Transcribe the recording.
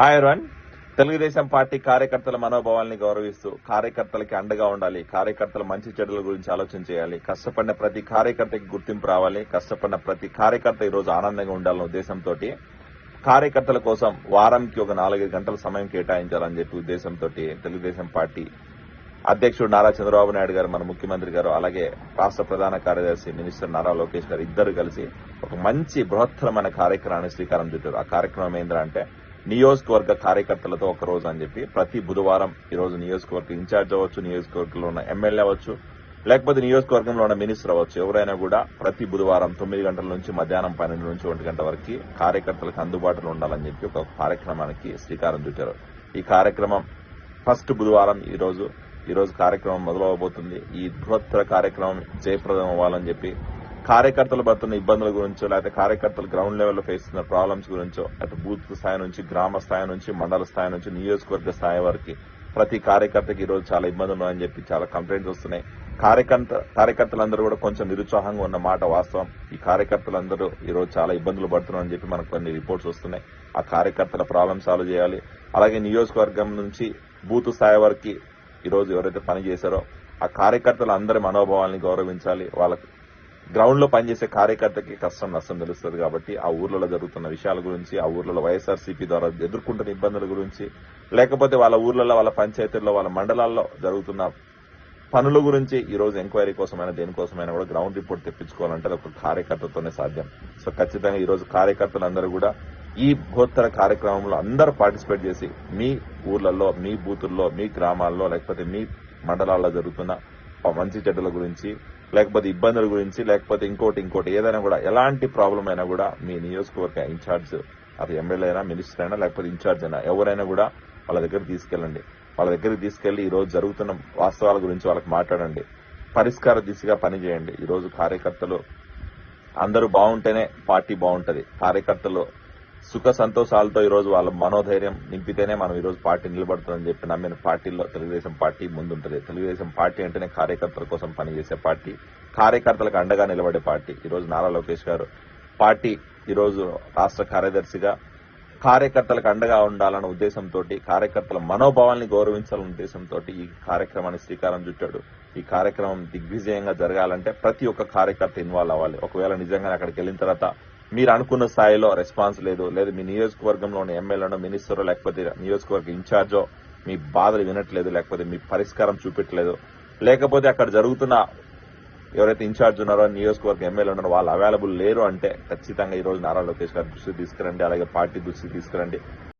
Hi one Telugu Desam party కార్యకర్తల మనోభావాల్ని గౌరవిస్తూ కార్యకర్తలకి అండగా ఉండాలి. కార్యకర్తల మంచి చెడుల గురించి ఆలోచన చేయాలి. కష్టపడిన ప్రతి కార్యకర్తకి గుర్తింపు రావాలి. కష్టపడిన ప్రతి కార్యకర్త ఈ రోజు ఆనందంగా ఉండాలన్న ఉద్దేశంతో కార్యకర్తల కోసం వారంకి ఒక నాలుగైదు గంటల సమయం కేటాయించాలని చెప్పి ఉద్దేశంతో తెలుగుదేశం పార్టీ అధ్యక్షుడు నారా చంద్రబాబు నాయుడు గారు మన ముఖ్యమంత్రి గారు అలాగే రాష్ట్ర ప్రధాన కార్యదర్శి మినిస్టర్ నారా లోకేష్ గారు ఇద్దరు కలిసి ఒక మంచి బృహత్తరమైన కార్యక్రమాన్ని శ్రీకారం చుట్టారు. ఆ కార్యక్రమం ఏంటంటే నియోజకవర్గ కార్యకర్తలతో ఒక రోజు అని చెప్పి ప్రతి బుధవారం ఈరోజు నియోజకవర్గ ఇన్ఛార్జ్ అవ్వచ్చు నియోజకవర్గంలో ఉన్న ఎమ్మెల్యే అవ్వచ్చు లేకపోతే నియోజకవర్గంలో ఉన్న మినిస్టర్ అవ్వచ్చు. ఎవరైనా కూడా ప్రతి బుధవారం తొమ్మిది గంటల నుంచి మధ్యాహ్నం పన్నెండు నుంచి ఒంటి గంట వరకు కార్యకర్తలకు అందుబాటులో ఉండాలని చెప్పి ఒక కార్యక్రమానికి శ్రీకారం చుట్టారు. ఈ కార్యక్రమం ఫస్ట్ బుధవారం ఈరోజు ఈరోజు కార్యక్రమం మొదలవబోతుంది. ఈ బృహత్తర కార్యక్రమం జయప్రదం అవ్వాలని చెప్పి కార్యకర్తలు పడుతున్న ఇబ్బందుల గురించో లేకపోతే కార్యకర్తలు గ్రౌండ్ లెవెల్లో ఫేస్ చేస్తున్న ప్రాబ్లమ్స్ గురించో అటు బూత్ స్థాయి నుంచి గ్రామ స్థాయి నుంచి మండల స్థాయి నుంచి నియోజకవర్గ స్థాయి వరకు ప్రతి కార్యకర్తకి ఈరోజు చాలా ఇబ్బందులు ఉన్నాయని చెప్పి చాలా కంప్లైంట్స్ వస్తున్నాయి. కార్యకర్త కార్యకర్తలందరూ కూడా కొంచెం నిరుత్సాహంగా ఉన్న మాట వాస్తవం. ఈ కార్యకర్తలందరూ ఈరోజు చాలా ఇబ్బందులు పడుతున్నారని చెప్పి మనకు కొన్ని రిపోర్ట్స్ వస్తున్నాయి. ఆ కార్యకర్తల ప్రాబ్లమ్ సాల్వ్ చేయాలి. అలాగే నియోజకవర్గం నుంచి బూత్ స్థాయి వరకు ఈ రోజు ఎవరైతే పని చేశారో ఆ కార్యకర్తల అందరి మనోభావాల్ని గౌరవించాలి. వాళ్ళకి గ్రౌండ్లో పనిచేసే కార్యకర్తకి కష్టం నష్టం తెలుస్తుంది కాబట్టి ఆ ఊర్లలో జరుగుతున్న విషయాల గురించి ఆ ఊర్లలో వైఎస్ఆర్సీపీ ద్వారా ఎదుర్కొంటున్న ఇబ్బందుల గురించి లేకపోతే వాళ్ళ ఊర్లలో వాళ్ళ పంచాయతీల్లో వాళ్ళ మండలాల్లో జరుగుతున్న పనుల గురించి ఈ రోజు ఎంక్వైరీ కోసమైనా దేనికోసమైనా కూడా గ్రౌండ్ రిపోర్ట్ తెప్పించుకోవాలంటే అది ఒక కార్యకర్తతోనే సాధ్యం. సో ఖచ్చితంగా ఈ రోజు కార్యకర్తలందరూ కూడా ఈ బృహత్తర కార్యక్రమంలో అందరూ పార్టిసిపేట్ చేసి మీ ఊర్లలో మీ బూతుల్లో మీ గ్రామాల్లో లేకపోతే మీ మండలాల్లో జరుగుతున్న మంచి చెడ్డల గురించి లేకపోతే ఇబ్బందుల గురించి లేకపోతే ఇంకోటి ఇంకోటి ఏదైనా కూడా ఎలాంటి ప్రాబ్లం అయినా కూడా మీ నియోజకవర్గ ఇన్ఛార్జ్ అది ఎమ్మెల్యే అయినా మినిస్టర్ అయినా లేకపోతే ఇన్ఛార్జ్ అయినా ఎవరైనా కూడా వాళ్ళ దగ్గర తీసుకెళ్ళండి. వాళ్ళ దగ్గరికి తీసుకెళ్ళి ఈ రోజు జరుగుతున్న వాస్తవాల గురించి వాళ్ళకి మాట్లాడండి. పరిష్కార దిశగా పనిచేయండి. ఈ రోజు కార్యకర్తలు అందరూ బాగుంటేనే పార్టీ బాగుంటది. కార్యకర్తలు సుఖ సంతోషాలతో ఈరోజు వాళ్ళ మనోధైర్యం నింపితేనే మనం ఈరోజు పార్టీ నిలబడుతుందని చెప్పి నమ్మిన పార్టీల్లో తెలుగుదేశం పార్టీ ముందుంటుంది. తెలుగుదేశం పార్టీ అంటేనే కార్యకర్తల కోసం పనిచేసే పార్టీ కార్యకర్తలకు అండగా నిలబడే పార్టీ. ఈరోజు నారా లోకేష్ గారు పార్టీ ఈరోజు రాష్ట్ర కార్యదర్శిగా కార్యకర్తలకు అండగా ఉండాలన్న ఉద్దేశంతో కార్యకర్తల మనోభావాల్ని గౌరవించాలన్న ఉద్దేశంతో ఈ కార్యక్రమాన్ని శ్రీకారం చుట్టాడు. ఈ కార్యక్రమం దిగ్విజయంగా జరగాలంటే ప్రతి ఒక్క కార్యకర్త ఇన్వాల్వ్ అవ్వాలి. ఒకవేళ నిజంగా అక్కడికి వెళ్ళిన తర్వాత మీరు అనుకున్న స్థాయిలో రెస్పాన్స్ లేదు. లేదా మీ నియోజకవర్గంలో ఉన్న ఎమ్మెల్యేనో మినిస్టరో లేకపోతే నియోజకవర్గ ఇన్ఛార్జో మీ బాధలు వినట్లేదు లేకపోతే మీ పరిష్కారం చూపెట్టలేదు. లేకపోతే అక్కడ జరుగుతున్న ఎవరైతే ఇన్ఛార్జ్ ఉన్నారో నియోజకవర్గ ఎమ్మెల్యే ఉన్నారో వాళ్ళు అవైలబుల్ లేరు అంటే ఖచ్చితంగా ఈ రోజు నారా లోకేష్ గారి దృష్టి తీసుకురండి అలాగే పార్టీ దృష్టి తీసుకురండి.